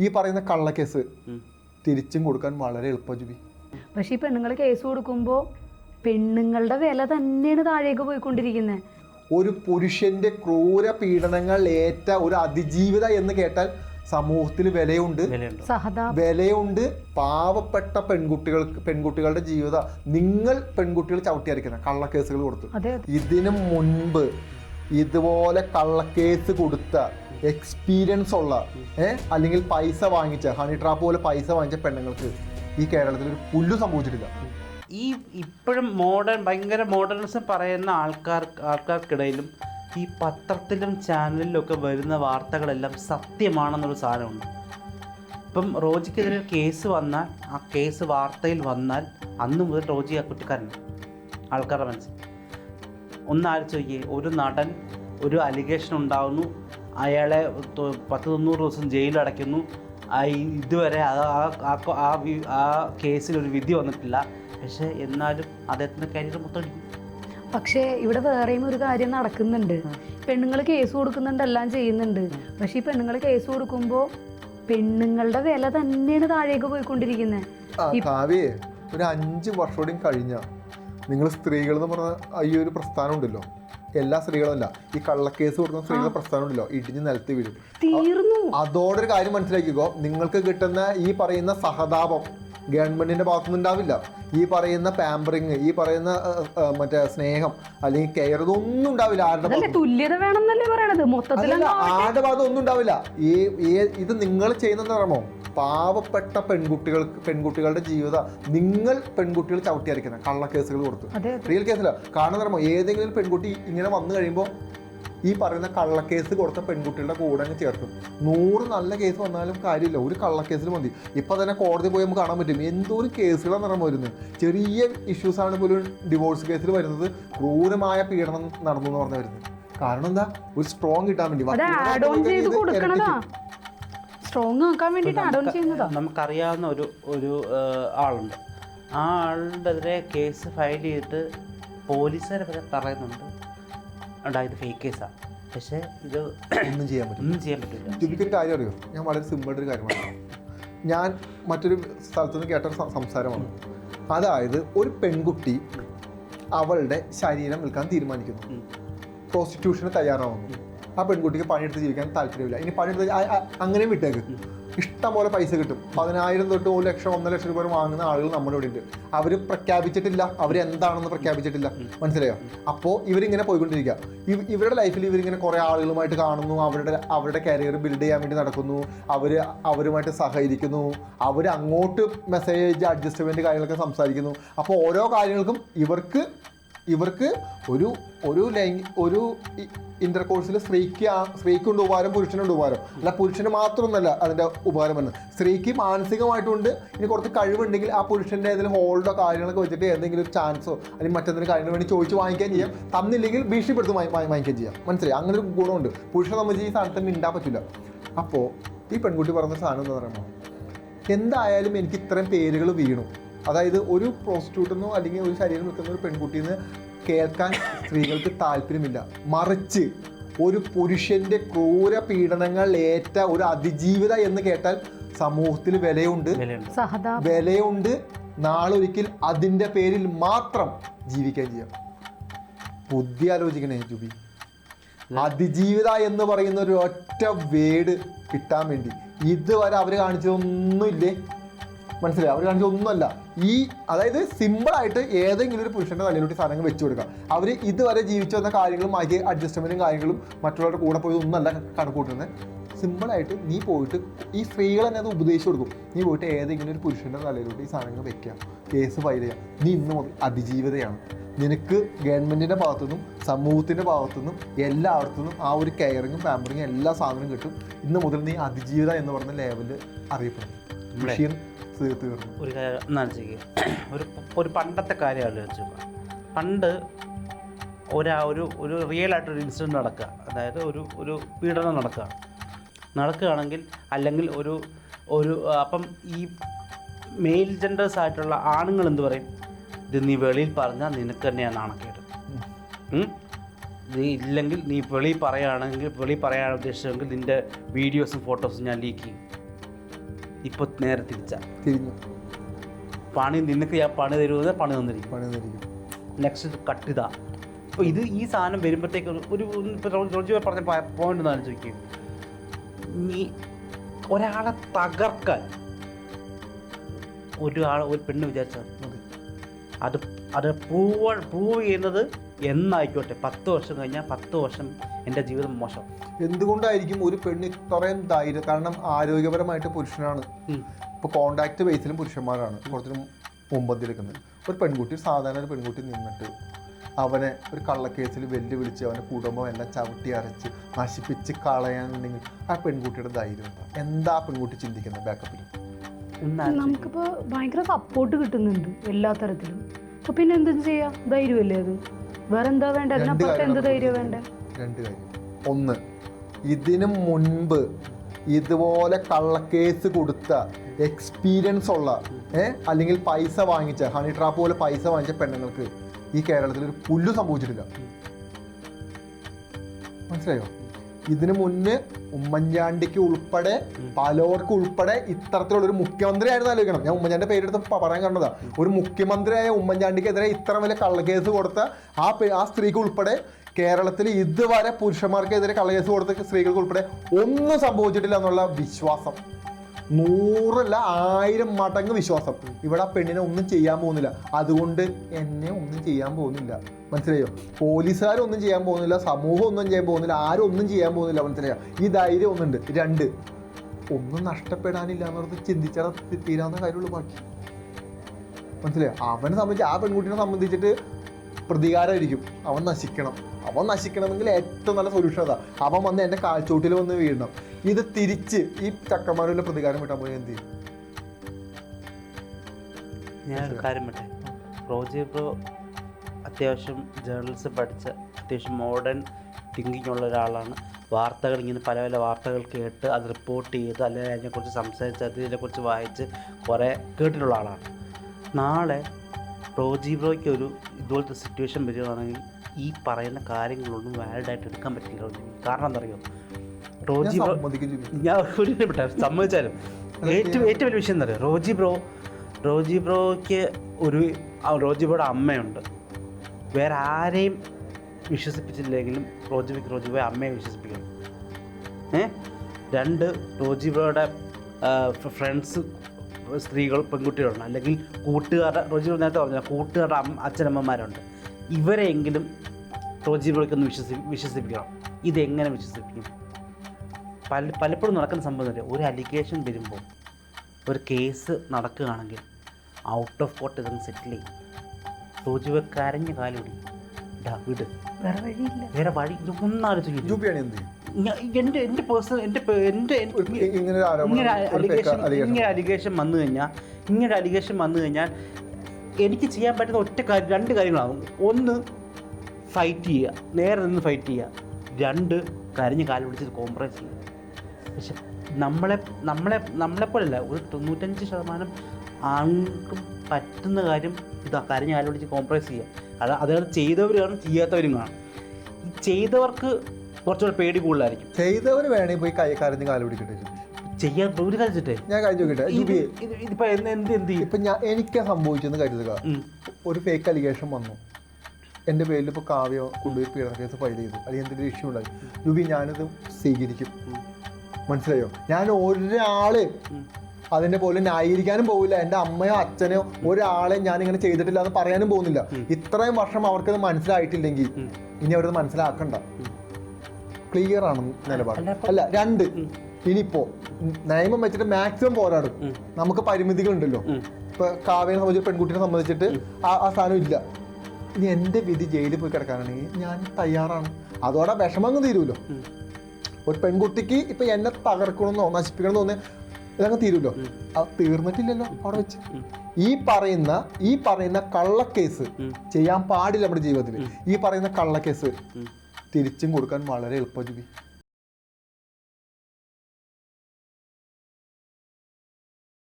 ഈ പറയുന്ന കള്ളക്കേസ്. തിരിച്ചും കൊടുക്കാൻ വളരെ എളുപ്പം ജുബി. പക്ഷെ ഈ പെണ്ണുങ്ങൾ കേസ് കൊടുക്കുമ്പോൾ പെണ്ണുങ്ങളുടെ വില തന്നെയാണ് താഴേക്ക് പോയിക്കൊണ്ടിരിക്കുന്നത് ഒരു പുരുഷന്റെ ക്രൂര പീഡനങ്ങൾ ഏറ്റ ഒരു അതിജീവിത എന്ന് കേട്ടാൽ സമൂഹത്തിൽ വിലയുണ്ട്. വിലയുണ്ട്. സഹതാ വിലയുണ്ട്. പാവപ്പെട്ട പെൺകുട്ടികൾക്ക് പെൺകുട്ടികളുടെ ജീവിതം. നിങ്ങൾ പെൺകുട്ടികൾ ചവിട്ടിയരക്കുന്ന കള്ളക്കേസുകൾ കൊടുത്തു. ഇതിനു മുൻപ് ഇതുപോലെ കള്ളക്കേസ് കൊടുത്ത എക്സ്പീരിയൻസ് ഉള്ള ഏഹ് അല്ലെങ്കിൽ പൈസ വാങ്ങിച്ച ഹണി ട്രാപ്പ് പോലെ പൈസ വാങ്ങിച്ച പെണ്ണുങ്ങൾക്ക് ഈ കേരളത്തിൽ ഒരു പുല്ല് സംഭവിച്ചിട്ടില്ല. ഈ ഇപ്പോഴും മോഡേൺ ഭയങ്കര മോഡേണിസം പറയുന്ന ആൾക്കാർ ആൾക്കാർക്കിടയിലും ഈ പത്രത്തിലും ചാനലിലും ഒക്കെ വരുന്ന വാർത്തകളെല്ലാം സത്യമാണെന്നൊരു സാധനമുണ്ട് ഇപ്പം റോജിക്കെതിരെ കേസ് വന്നാൽ ആ കേസ് വാർത്തയിൽ വന്നാൽ അന്ന് മുതൽ റോജി ആ കുറ്റക്കാരനാണ്. ആൾക്കാരുടെ മനസ്സിൽ. ഒന്ന് ആലോചിച്ച് ഒരു നടൻ ഒരു അലിഗേഷൻ ഉണ്ടാകുന്നു അയാളെ പത്ത് തൊണ്ണൂറ് ദിവസം ജയിലിൽ അടയ്ക്കുന്നു. ആ ഇതുവരെ ആ കേസിൽ ഒരു വിധി വന്നിട്ടില്ല. പക്ഷേ എന്നാലും അദ്ദേഹത്തിന്റെ കരിയർ മൊത്തം പക്ഷേ ഇവിടെ വേറെയും ഒരു കാര്യം നടക്കുന്നുണ്ട്. പെണ്ണുങ്ങൾ കേസ് കൊടുക്കുന്നുണ്ട് എല്ലാം ചെയ്യുന്നുണ്ട്. പക്ഷേ ഈ പെണ്ണുങ്ങൾ കേസ് കൊടുക്കുമ്പോൾ പെണ്ണുങ്ങളുടെ വില തന്നെയാണ് താഴേക്ക് പോയിക്കൊണ്ടിരിക്കുന്നത് ഒരു അഞ്ച് വർഷത്തോടെയും കഴിഞ്ഞ നിങ്ങൾ സ്ത്രീകൾ എന്ന് പറഞ്ഞ ഈ ഒരു പ്രസ്ഥാനം ഉണ്ടല്ലോ. എല്ലാ സ്ത്രീകളും അല്ല. ഈ കള്ളക്കേസ് കൊടുക്കുന്ന സ്ത്രീകളുടെ പ്രസ്ഥാനം ഉണ്ടല്ലോ. ഇടിഞ്ഞ് നിലത്ത് വീഴും. അതോടൊരു കാര്യം മനസ്സിലാക്കിക്കോ. നിങ്ങൾക്ക് കിട്ടുന്ന ഈ പറയുന്ന സഹതാപം ഗവൺമെന്റിന്റെ ഭാഗത്തുനിന്ന് ഉണ്ടാവില്ല ഈ പറയുന്ന പാമ്പറിങ് ഈ പറയുന്ന മറ്റേ സ്നേഹം അല്ലെങ്കിൽ കെയർ ഇതൊന്നും ഉണ്ടാവില്ല ആരുടെ തുല്യത വേണമെന്നല്ലേ പറയണത്? മൊത്തത്തിൽ ആരുടെ ഭാഗത്ത് ഒന്നും ഉണ്ടാവില്ല. ഈ ഇത് നിങ്ങൾ ചെയ്യുന്ന പാവപ്പെട്ട പെൺകുട്ടികൾ പെൺകുട്ടികളുടെ ജീവിതം നിങ്ങൾ പെൺകുട്ടികൾ ചവിട്ടിയായിരിക്കുന്നത് കള്ളക്കേസുകൾ കൊടുത്തു. റിയൽ കേസില്ല കാരണം ഏതെങ്കിലും പെൺകുട്ടി ഇങ്ങനെ വന്നു കഴിയുമ്പോൾ ഈ പറയുന്ന കള്ളക്കേസ് കൊടുത്ത പെൺകുട്ടികളുടെ കൂടെ അങ്ങ് ചേർക്കും. നൂറ് നല്ല കേസ് വന്നാലും കാര്യമില്ല. ഒരു കള്ളക്കേസിൽ മതി. ഇപ്പം തന്നെ കോടതി പോയി നമുക്ക് കാണാൻ പറ്റും. എന്തോ ഒരു കേസുകളാണ് നടന്നു വരുന്നത് ചെറിയ ഇഷ്യൂസാണ് ആണ് പോലും ഡിവോഴ്സ് കേസിൽ വരുന്നത്. ക്രൂരമായ പീഡനം നടന്നു എന്ന് പറഞ്ഞു വരുന്നത് കാരണം എന്താ? ഒരു സ്ട്രോങ് കിട്ടാൻ വേണ്ടി. സ്ട്രോങ് ആക്കാൻ ചെയ്യുന്നതാ. നമുക്കറിയാവുന്ന ഒരു ഒരു ആളുണ്ട്. ആ ആളുടെ എതിരെ കേസ് ഫയൽ ചെയ്തിട്ട് പോലീസുകാരെ വരെ പറയുന്നുണ്ട് ഉണ്ടാ ഇത് ഫേക്ക് കേസാണ് പക്ഷേ ഇത് ഒന്നും ചെയ്യാൻ പറ്റും ഒന്നും ചെയ്യാൻ പറ്റില്ല. എനിക്കൊരു കാര്യം അറിയോ? ഞാൻ വളരെ സിമ്പിൾ ഒരു കാര്യമാണ് ഞാൻ മറ്റൊരു സ്ഥലത്ത് നിന്ന് കേട്ട സംസാരമാണ്. അതായത് ഒരു പെൺകുട്ടി അവളുടെ ശരീരം വിൽക്കാൻ തീരുമാനിക്കുന്നു. പ്രോസ്റ്റിറ്റ്യൂഷന് തയ്യാറാവുന്നു. ആ പെൺകുട്ടിക്ക് പണിയെടുത്ത് ജീവിക്കാൻ താല്പര്യമില്ല. ഇനി പണിയെടുത്ത് അങ്ങനെ വിട്ടേക്ക്. ഇഷ്ടം പോലെ പൈസ കിട്ടും. പതിനായിരം തൊട്ട് ഒരു ലക്ഷം ഒന്നര ലക്ഷം രൂപ വരെ വാങ്ങുന്ന ആളുകൾ നമ്മുടെ ഇവിടെ ഉണ്ട്. അവർ പ്രഖ്യാപിച്ചിട്ടില്ല. അവർ എന്താണെന്ന് പ്രഖ്യാപിച്ചിട്ടില്ല. മനസ്സിലായോ? അപ്പോൾ ഇവരിങ്ങനെ പോയിക്കൊണ്ടിരിക്കുക. ഇവ- ഇവരുടെ ലൈഫിൽ ഇവരിങ്ങനെ കുറേ ആളുകളുമായിട്ട് കാണുന്നു. അവരുടെ അവരുടെ കരിയർ ബിൽഡ് ചെയ്യാൻ വേണ്ടി നടക്കുന്നു. അവർ അവരുമായിട്ട് സഹകരിക്കുന്നു. അവർ അങ്ങോട്ട് മെസ്സേജ് അഡ്ജസ്റ്റ്മെന്റ് കാര്യങ്ങളൊക്കെ സംസാരിക്കുന്നു. അപ്പോൾ ഓരോ കാര്യങ്ങൾക്കും ഇവർക്ക് ഇവർക്ക് ഒരു ഒരു ലൈംഗിക ഒരു ഇന്റർ കോഴ്സിൽ സ്ത്രീക്ക് സ്ത്രീക്കുണ്ട് ഉപകാരം പുരുഷനുണ്ട് ഉപകാരം. അല്ല പുരുഷന് മാത്രമൊന്നല്ല അതിന്റെ ഉപകാരം എന്ന് സ്ത്രീക്ക് മാനസികമായിട്ടുണ്ട് ഇനി കുറച്ച് കഴിവുണ്ടെങ്കിൽ ആ പുരുഷന്റെ ഏതെങ്കിലും ഹോൾഡോ കാര്യങ്ങളൊക്കെ വെച്ചിട്ട് എന്തെങ്കിലും ചാൻസോ അല്ലെങ്കിൽ മറ്റെന്തെങ്കിലും കാര്യങ്ങൾ വേണ്ടി ചോദിച്ച് വാങ്ങിക്കാൻ ചെയ്യാം. തന്നില്ലെങ്കിൽ ഭീഷണിപ്പെടുത്ത് വാങ്ങിക്കാൻ വാങ്ങി- ചെയ്യാം. മനസ്സിലായി? അങ്ങനെ ഒരു ഗുണമുണ്ട്. പുരുഷനെ സംബന്ധിച്ച് ഈ സ്ഥാനത്ത് മിണ്ടാൻ പറ്റില്ല. അപ്പോൾ ഈ പെൺകുട്ടി പറഞ്ഞ സാധനം എന്താ പറയുമ്പോൾ എന്തായാലും എനിക്ക് ഇത്രയും പേരുകൾ വീണു. അതായത് ഒരു പ്രോസ്റ്റിറ്റ്യൂട്ടെന്നോ അല്ലെങ്കിൽ ഒരു ശരീരം നിൽക്കുന്ന ഒരു പെൺകുട്ടിയിൽ നിന്ന് കേൾക്കാൻ സ്ത്രീകൾക്ക് താല്പര്യമില്ല. മറിച്ച് ഒരു പുരുഷന്റെ ക്രൂര പീഡനങ്ങൾ ഏറ്റ ഒരു അതിജീവിത എന്ന് കേട്ടാൽ സമൂഹത്തിൽ വിലയുണ്ട്. വിലയുണ്ട്. നാളൊരിക്കൽ അതിന്റെ പേരിൽ മാത്രം ജീവിക്കാൻ ചെയ്യാം. ബുദ്ധി ആലോചിക്കണേ ജുബി. അതിജീവിത എന്ന് പറയുന്ന ഒരു ഒറ്റ വേട് കിട്ടാൻ വേണ്ടി. ഇതുവരെ അവർ കാണിച്ചതൊന്നുമില്ലേ? മനസ്സിലായി? അവർ കാണിച്ചതൊന്നുമല്ല ഈ അതായത് സിമ്പിൾ ആയിട്ട് ഏതെങ്കിലും ഒരു പുരുഷന്റെ തലയിലോട്ട് സാധനങ്ങൾ വെച്ചു കൊടുക്കുക. അവർ ഇതുവരെ ജീവിച്ചു വന്ന കാര്യങ്ങളും ആക്കി അഡ്ജസ്റ്റ്മെന്റും കാര്യങ്ങളും മറ്റുള്ളവരുടെ കൂടെ പോയി ഒന്നല്ല കണക്കൂട്ടുന്നത് സിമ്പിളായിട്ട് നീ പോയിട്ട് ഈ സ്ത്രീകൾ തന്നെ അത് ഉപദേശിച്ചു കൊടുക്കും. നീ പോയിട്ട് ഏതെങ്കിലും ഒരു പുരുഷന്റെ തലയിലോട്ട് ഈ സാധനങ്ങൾ വെക്കുക. കേസ് ഫയൽ ചെയ്യാം നീ ഇന്ന് മുതൽ അതിജീവിതയാണ്. നിനക്ക് ഗവൺമെന്റിന്റെ ഭാഗത്തുനിന്നും സമൂഹത്തിന്റെ ഭാഗത്തുനിന്നും എല്ലായിടത്തുനിന്നും ആ ഒരു കെയറിങ്ങും പാമ്പറിങ്ങും എല്ലാ സാധനവും കിട്ടും. ഇന്ന് മുതൽ നീ അതിജീവിത എന്ന് പറഞ്ഞ ലെവലിൽ അറിയപ്പെടും. തീർന്നു. ഒരു കാര്യം എന്നാലോചിക്കുക ഒരു ഒരു പണ്ടത്തെ കാര്യം ആലോചിച്ചു. പണ്ട് ഒരാ ഒരു ഒരു റിയൽ ആയിട്ടൊരു ഇൻസിഡന്റ് നടക്കുക. അതായത് ഒരു ഒരു പീഡനം നടക്കുക. നടക്കുകയാണെങ്കിൽ അല്ലെങ്കിൽ ഒരു ഒരു അപ്പം ഈ മെയിൽ ജെൻഡേഴ്സ് ആയിട്ടുള്ള ആണുങ്ങൾ എന്ത് പറയും? ഇത് നീ വെളിയിൽ പറഞ്ഞാൽ നിനക്ക് തന്നെയാണ് നാണക്കേട്? നീ ഇല്ലെങ്കിൽ നീ വെളി പറയുകയാണെങ്കിൽ വെളി പറയാൻ ഉദ്ദേശിച്ചെങ്കിൽ നിന്റെ വീഡിയോസും ഫോട്ടോസും ഞാൻ ലീക്ക് ചെയ്യും. ഇപ്പോൾ നേരെ തിരിച്ച. തിരിഞ്ഞു. പണി നിനക്ക് ഞാൻ പണി തരുമെന്ന് പണി തന്നിരിക്കും പണി തന്നിരിക്കും. നെക്സ്റ്റ് കട്ടിത അപ്പോൾ ഇത്. ഈ സാധനം വരുമ്പോഴത്തേക്ക് ഒരു- പറഞ്ഞ പോയിന്റ് ഒന്ന് ആലോചിക്കും. നീ ഒരാളെ തകർക്കാൻ ഒരാൾ ഒരു പെണ്ണ് വിചാരിച്ചാൽ. അത് അത് പ്രൂവ് പ്രൂവ് ചെയ്യുന്നത് എന്നായിക്കോട്ടെ പത്ത് വർഷം കഴിഞ്ഞാൽ പത്ത് വർഷം എന്റെ ജീവിതം മോശം. എന്തുകൊണ്ടായിരിക്കും ഒരു പെണ്ണ് ഇത്രയും ധൈര്യം കാരണം ആരോഗ്യപരമായിട്ട് പുരുഷനാണ്. ഇപ്പോൾ കോണ്ടാക്ട് ബേസിലും പുരുഷന്മാരാണ് കുറച്ചും മുമ്പത്തിൽ നിൽക്കുന്നത് ഒരു പെൺകുട്ടി സാധാരണ ഒരു പെൺകുട്ടി നിന്നിട്ട് അവനെ ഒരു കള്ളക്കേസിൽ വെല്ലുവിളിച്ച് അവന്റെ കുടുംബം എല്ലാം ചവിട്ടി അരച്ച് നശിപ്പിച്ച് കളയാനുണ്ടെങ്കിൽ ആ പെൺകുട്ടിയുടെ ധൈര്യം എന്താ? എന്താ ആ പെൺകുട്ടി ചിന്തിക്കുന്നത് ബാക്കപ്പിൽ നമുക്കിപ്പോൾ ഭയങ്കര സപ്പോർട്ട് കിട്ടുന്നുണ്ട് എല്ലാ തരത്തിലും. അപ്പോൾ പിന്നെ എന്തും ചെയ്യാം. ധൈര്യമല്ലേ അത്? വേറെ എന്താ വേണ്ട? രണ്ട് അതിനപ്പുറത്ത് എന്ത് ധൈര്യം വേണ്ട? രണ്ട് കാര്യം. ഒന്ന് ഇതിനു മുൻപ് ഇതുപോലെ കള്ളക്കേസ് കൊടുത്ത എക്സ്പീരിയൻസ് ഉള്ള ഏ അല്ലെങ്കിൽ പൈസ വാങ്ങിച്ച ഹണി ട്രാപ്പ് പോലെ പൈസ വാങ്ങിച്ച പെണ്ണുങ്ങൾക്ക് ഈ കേരളത്തിൽ ഒരു പുല്ല് സംഭവിച്ചിട്ടില്ല. മനസ്സിലായോ? ഇതിനു മുന്നേ ഉമ്മൻചാണ്ടിക്ക് ഉൾപ്പെടെ പലവർക്കും ഉൾപ്പെടെ ഇത്തരത്തിലുള്ള ഒരു മുഖ്യമന്ത്രി ആയിരുന്നു ആലോചിക്കണം. ഞാൻ ഉമ്മൻചാണ്ടി പേരെടുത്ത് പറയാൻ കണ്ടതാ ഒരു മുഖ്യമന്ത്രിയായ ഉമ്മൻചാണ്ടിക്കെതിരെ ഇത്ര വലിയ കള്ളക്കേസ് കൊടുത്ത ആ ആ സ്ത്രീക്ക് ഉൾപ്പെടെ കേരളത്തിൽ ഇതുവരെ പുരുഷന്മാർക്കെതിരെ കള്ളക്കേസ് കൊടുത്ത സ്ത്രീകൾക്ക് ഉൾപ്പെടെ ഒന്നും സംഭവിച്ചിട്ടില്ല എന്നുള്ള വിശ്വാസം. നൂറല്ല ആയിരം മടങ്ങ് വിശ്വാസം. ഇവിടെ ആ പെണ്ണിനെ ഒന്നും ചെയ്യാൻ പോകുന്നില്ല. അതുകൊണ്ട് എന്നെ ഒന്നും ചെയ്യാൻ പോകുന്നില്ല. മനസ്സിലായോ? പോലീസുകാരൊന്നും ചെയ്യാൻ പോകുന്നില്ല. സമൂഹം ഒന്നും ചെയ്യാൻ പോകുന്നില്ല. ആരും ഒന്നും ചെയ്യാൻ പോകുന്നില്ല. മനസ്സിലായോ? ഈ ധൈര്യം ഒന്നുണ്ട്. രണ്ട് ഒന്നും നഷ്ടപ്പെടാനില്ല എന്നുള്ളത് ചിന്തിച്ചാൽ തീരാവുന്ന കാര്യമുള്ളൂ ബാക്കി. മനസ്സിലായോ? അവനെ സംബന്ധിച്ച് ആ പെൺകുട്ടിനെ സംബന്ധിച്ചിട്ട് പ്രതികാരമായിരിക്കും. അവൻ നശിക്കണം. അവൻ നശിക്കണമെങ്കിൽ ഏറ്റവും നല്ല സൊല്യൂഷൻ അവൻ വന്ന് എന്റെ കാൽച്ചോട്ടിൽ വന്ന് വീഴണം. ഇത് തിരിച്ച് ഈ ചക്കന്മാരുടെ പ്രതികാരം കിട്ടാൻ പോയി എന്ത് ചെയ്യും? ഞാനൊരു കാര്യം പറ്റേ റോജി ഇപ്പോൾ അത്യാവശ്യം ജേർണൽസ് പഠിച്ച അത്യാവശ്യം മോഡേൺ തിങ്കിങ് ഉള്ള ഒരാളാണ്. വാർത്തകൾ ഇങ്ങനെ പല പല വാർത്തകൾ കേട്ട് അത് റിപ്പോർട്ട് ചെയ്ത് അല്ലെങ്കിൽ അതിനെക്കുറിച്ച് സംസാരിച്ച് അതിനെക്കുറിച്ച് വായിച്ച് കുറേ കേട്ടിട്ടുള്ള ആളാണ്. നാളെ റോജി ബ്രോയ്ക്ക് ഒരു ഇതുപോലത്തെ സിറ്റുവേഷൻ വരികയാണെങ്കിൽ ഈ പറയുന്ന കാര്യങ്ങളൊന്നും വാലിഡായിട്ട് എടുക്കാൻ പറ്റില്ല കാരണം എന്താ ഞാൻ റോജി ബ്രോ ഞാൻ ഒരു സമ്മതിച്ചാലും. ഏറ്റവും ഏറ്റവും വലിയ വിഷയം എന്താ പറയുക റോജി ബ്രോ റോജി ബ്രോയ്ക്ക് ഒരു റോജി ബ്രോയുടെ അമ്മയുണ്ട്. വേറെ ആരെയും വിശ്വസിപ്പിച്ചില്ലെങ്കിലും റോജി റോജി ബ്രോ അമ്മയെ വിശ്വസിപ്പിക്കണം. ഏ? രണ്ട് റോജി ബ്രോയുടെ ഫ്രണ്ട്സ് സ്ത്രീകൾ പെൺകുട്ടികളുണ്ട്. അല്ലെങ്കിൽ കൂട്ടുകാരുടെ റോജി ബ്രോ നേരത്തെ പറഞ്ഞ കൂട്ടുകാരുടെ അച്ഛനമ്മമാരുണ്ട്. ഇവരെയെങ്കിലും റോജി ബ്രോയ്ക്കൊന്ന് വിശ്വസി വിശ്വസിപ്പിക്കണം. ഇതെങ്ങനെ വിശ്വസിപ്പിക്കും? പല പലപ്പോഴും നടക്കുന്ന സംഭവം ഒരു അലിഗേഷൻ വരുമ്പോൾ ഒരു കേസ് നടക്കുകയാണെങ്കിൽ ഔട്ട് ഓഫ് കോർട്ട് ഇതൊന്ന് സെറ്റിൽ ചെയ്യും. റോജുവെ കരഞ്ഞ കാലൊടി ഡാ വിട്. വേറെ വഴിയില്ല. വേറെ വഴി ഒന്നാലോചിക്കും ജൂബിയാണ് എന്ത് ചെയ്യും? എന്റെ എന്റെ പേഴ്സണൽ എന്റെ പേ- എന്റെ ഒരു ഇങ്ങനെ ഒരു ആരോപണം ഇങ്ങനെ ഒരു fake അലിഗേഷൻ allegation. ഇങ്ങനെ അലിഗേഷൻ വന്നു കഴിഞ്ഞാൽ ഇങ്ങനെ അലിഗേഷൻ വന്നു കഴിഞ്ഞാൽ എനിക്ക് ചെയ്യാൻ പറ്റുന്ന ഒറ്റ കാര്യം രണ്ട് കാര്യങ്ങളാകും. ഒന്ന് ഫൈറ്റ് ചെയ്യുക. നേരെ നിന്ന് ഫൈറ്റ് ചെയ്യുക. രണ്ട് കരഞ്ഞ് കാൽ പിടിച്ച് കോംപ്രമൈസ് ചെയ്യുക. പക്ഷെ നമ്മളെ നമ്മളെ നമ്മളെപ്പോലല്ല ഒരു തൊണ്ണൂറ്റഞ്ച് ശതമാനം ആർക്കും പറ്റുന്ന കാര്യം ഇതാ കാര്യം ഞാൻ വിളിച്ച് കോംപ്രമൈസ് ചെയ്യുക അത് അതായത് ചെയ്തവർ കാണും ചെയ്യാത്തവരും കാണും. ഈ ചെയ്തവർക്ക് കുറച്ചുകൂടെ പേടി കൂടുതലായിരിക്കും. ചെയ്തവർ വേണേ പോയി കൈ കാലം പിടിക്കട്ടെ ചെയ്യാൻ ഒരു കളിച്ചിട്ടേ ഞാൻ കഴിഞ്ഞു നോക്കട്ടെ ഇപ്പൊ ഞാൻ എനിക്ക് സംഭവിച്ചെന്ന് കരുതുക. ഒരു ഫേക്ക് അലിഗേഷൻ വന്നു. എന്റെ പേരിൽ ഇപ്പോൾ കാവ്യ കൊണ്ടുപോയി പീഡന കേസ് ഫയൽ ചെയ്തു. അല്ലെങ്കിൽ എന്തെങ്കിലും ഇഷ്യൂ ഉണ്ടായി ജൂബി ഞാനിത് സ്വീകരിക്കും. മനസ്സിലായോ? ഞാൻ ഒരാൾ. അതിന്റെ പോലെ ന്യായീകരിക്കാനും പോകില്ല എന്റെ അമ്മയോ അച്ഛനോ ഒരാളെ ഞാൻ ഇങ്ങനെ ചെയ്തിട്ടില്ല എന്ന് പറയാനും പോകുന്നില്ല. ഇത്രയും വർഷം അവർക്കത് മനസ്സിലായിട്ടില്ലെങ്കിൽ ഇനി അവരത് മനസ്സിലാക്കണ്ട. ക്ലിയർ ആണ് നിലപാട്. അല്ല, രണ്ട്. ഇനിയിപ്പോ നിയമം വെച്ചിട്ട് മാക്സിമം പോരാടും. നമുക്ക് പരിമിതികളുണ്ടല്ലോ. ഉണ്ടല്ലോ ഇപ്പൊ കാവ്യനെ സംബന്ധിച്ച് പെൺകുട്ടിയെ സംബന്ധിച്ചിട്ട് ആ ആ സാധനം ഇല്ല. ഇനി എന്റെ വിധി ജയിലിൽ പോയി കിടക്കാനാണെങ്കിൽ ഞാൻ തയ്യാറാണ്. അതോടെ വിഷമം തീരുമല്ലോ. ഒരു പെൺകുട്ടിക്ക് ഇപ്പൊ എന്നെ തകർക്കണമെന്നോ നശിപ്പിക്കണമെന്നോ തോന്നിയ ഇതങ്ങ് തീരുമല്ലോ അത് തീർന്നിട്ടില്ലല്ലോ അവിടെ വെച്ച്. ഈ പറയുന്ന ഈ പറയുന്ന കള്ളക്കേസ്. ചെയ്യാൻ പാടില്ല നമ്മുടെ ജീവിതത്തിൽ ഈ പറയുന്ന കള്ളക്കേസ്. തിരിച്ചും കൊടുക്കാൻ വളരെ എളുപ്പം